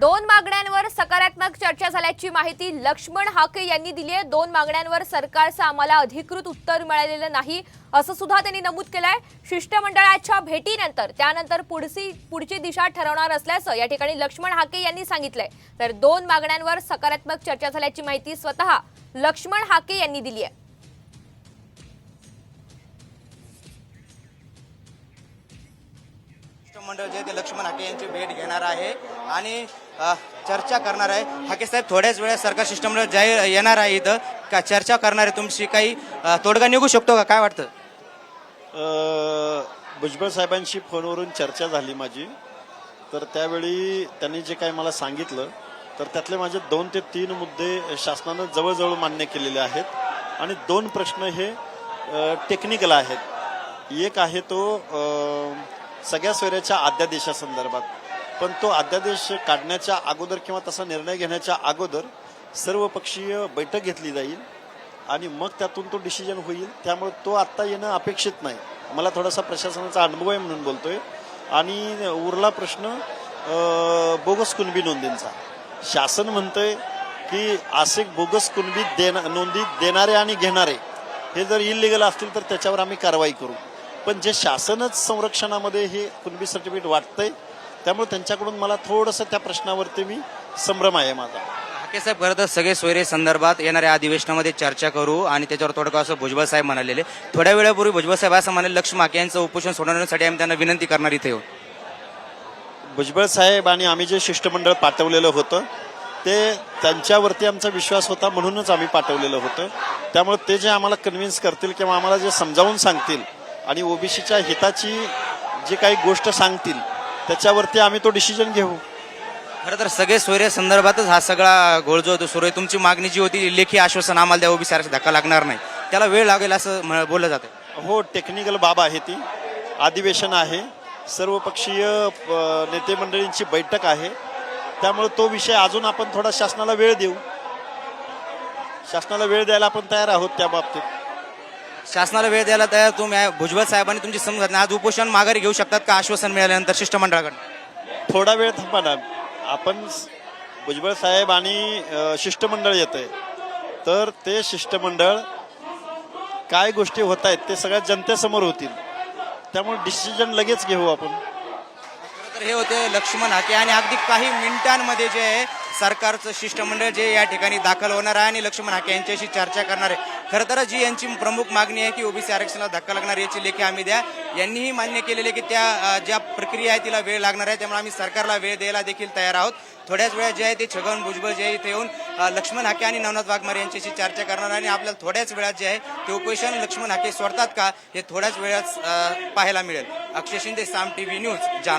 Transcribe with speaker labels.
Speaker 1: दोन मागण्यांवर सकारात्मक चर्चा झाल्याची माहिती लक्ष्मण हाके यांनी दिली आहे. दोन मागण्यांवर सरकारचं आम्हाला अधिकृत उत्तर मिळालेलं नाही असं सुद्धा त्यांनी नमूद केलंय. शिष्टमंडळाच्या भेटीनंतर त्यानंतर पुढची पुढची दिशा ठरवणार असल्याचं या ठिकाणी लक्ष्मण हाके यांनी सांगितलंय. तर दोन मागण्यांवर सकारात्मक चर्चा झाल्याची माहिती स्वतः लक्ष्मण हाके यांनी दिली आहे.
Speaker 2: मंडळ जे ते लक्ष्मण हाके यांची भेट घेणार आहे. आणि चर्चा करणार आहे. हाके साहेब थोड्याच वेळात सरकार सिस्टमला जाहीर येणार आहे इथं. का चर्चा करणार आहे तुमची काही तोडगा निघू शकतो का? काय वाटतं?
Speaker 3: भुजबळ साहेबांशी फोनवरून चर्चा झाली माझी. तर त्यावेळी त्यांनी जे काही मला सांगितलं तर त्यातले माझे दोन ते तीन मुद्दे शासनानं जवळजवळ मान्य केलेले आहेत. आणि दोन प्रश्न हे टेक्निकल आहेत. एक आहे तो सगळ्या सोयऱ्याच्या अध्यादेशासंदर्भात पण तो अध्यादेश काढण्याच्या अगोदर किंवा तसा निर्णय घेण्याच्या अगोदर सर्वपक्षीय बैठक घेतली जाईल आणि मग त्यातून तो डिसिजन होईल. त्यामुळे तो आत्ता येणं अपेक्षित नाही. मला थोडासा प्रशासनाचा अनुभव आहे म्हणून बोलतोय. आणि उरला प्रश्न बोगस कुणबी नोंदींचा. शासन म्हणतंय की असे बोगस कुणबी देना नोंदी देणारे आणि घेणारे हे जर इलिगल असतील तर त्याच्यावर आम्ही कारवाई करू. पण जे शासनच संरक्षणामध्ये हे कुणबी सर्टिफिकेट वाटतंय त्यामुळे त्यांच्याकडून मला थोडंसं त्या प्रश्नावरती मी संभ्रम आहे माझा.
Speaker 2: हाके साहेब खरं तर सगळे सोयरे संदर्भात येणाऱ्या अधिवेशनामध्ये चर्चा करू आणि त्याच्यावर तोडगा असं भुजबळ साहेब म्हणालेले. थोड्या वेळापूर्वी भुजबळ साहेब असं म्हणाले लक्ष्मण हाके यांचं उपोषण सोडवण्यासाठी आम्ही त्यांना विनंती करणार इथे येऊन.
Speaker 3: भुजबळ साहेब आणि आम्ही जे शिष्टमंडळ पाठवलेलं होतं ते त्यांच्यावरती आमचा विश्वास होता म्हणूनच आम्ही पाठवलेलं होतं. त्यामुळे ते जे आम्हाला कन्व्हिन्स करतील किंवा आम्हाला जे समजावून सांगतील आणि ओबीसीच्या हिताची जी काही गोष्ट सांगतील त्याच्यावरती आम्ही तो डिसिजन घेऊ.
Speaker 2: खरं तर सगळे सोयरे संदर्भातच हा सगळा गोळ जो होतो सुरू आहे तुमची मागणी जी होती लेखी आश्वासन आम्हाला द्या ओबीसी आरक्षण धक्का लागणार नाही. त्याला वेळ लागेल असं म्ह- बोललं जातं
Speaker 3: हो टेक्निकल बाब आहे ती. अधिवेशन आहे. सर्वपक्षीय अ, नेते मंडळींची बैठक आहे. त्यामुळे तो विषय अजून आपण थोडा शासनाला वेळ देऊ. शासनाला वेळ द्यायला आपण तयार आहोत त्या बाबतीत.
Speaker 2: शासनाला वेळ द्यायला तयार तुम्ही. भुजबळ साहेबांनी तुमची समजत नाही आज उपोषण माघारी घेऊ शकतात का? आश्वासन मिळाल्यानंतर शिष्टमंडळाकडे
Speaker 3: थोडा वेळ थांबा ना. आपण भुजबळ साहेब आणि शिष्टमंडळ येत आहे तर ते शिष्टमंडळ काय गोष्टी होत आहेत ते सगळ्या जनतेसमोर होतील. त्यामुळे डिसिजन लगेच घेऊ आपण.
Speaker 2: तर हे होते लक्ष्मण हाके. आणि अगदी काही मिनिटांमध्ये जे आहे सरकारचं शिष्टमंडळ जे या ठिकाणी दाखल होणार आहे आणि लक्ष्मण हाके यांच्याशी चर्चा करणार आहे. खरं तर जी यांची प्रमुख मागणी आहे की ओबीसी आरक्षणाला धक्का लागणार याची लेखी आम्ही द्या. यांनीही मान्य केलेले की त्या ज्या प्रक्रिया आहे तिला वेळ लागणार आहे त्यामुळे आम्ही सरकारला वेळ द्यायला देखील तयार आहोत. थोड्याच वेळात जे आहे ते छगन भुजबळ जे आहे इथे येऊन लक्ष्मण हाके आणि नवनाथ वाघमारे यांच्याशी चर्चा करणार आणि आपल्याला थोड्याच वेळात जे आहे ते उपोषण लक्ष्मण हाके सोडतात का हे थोड्याच वेळात पाहायला मिळेल. Akshay Shinde Saam T V news Jalna.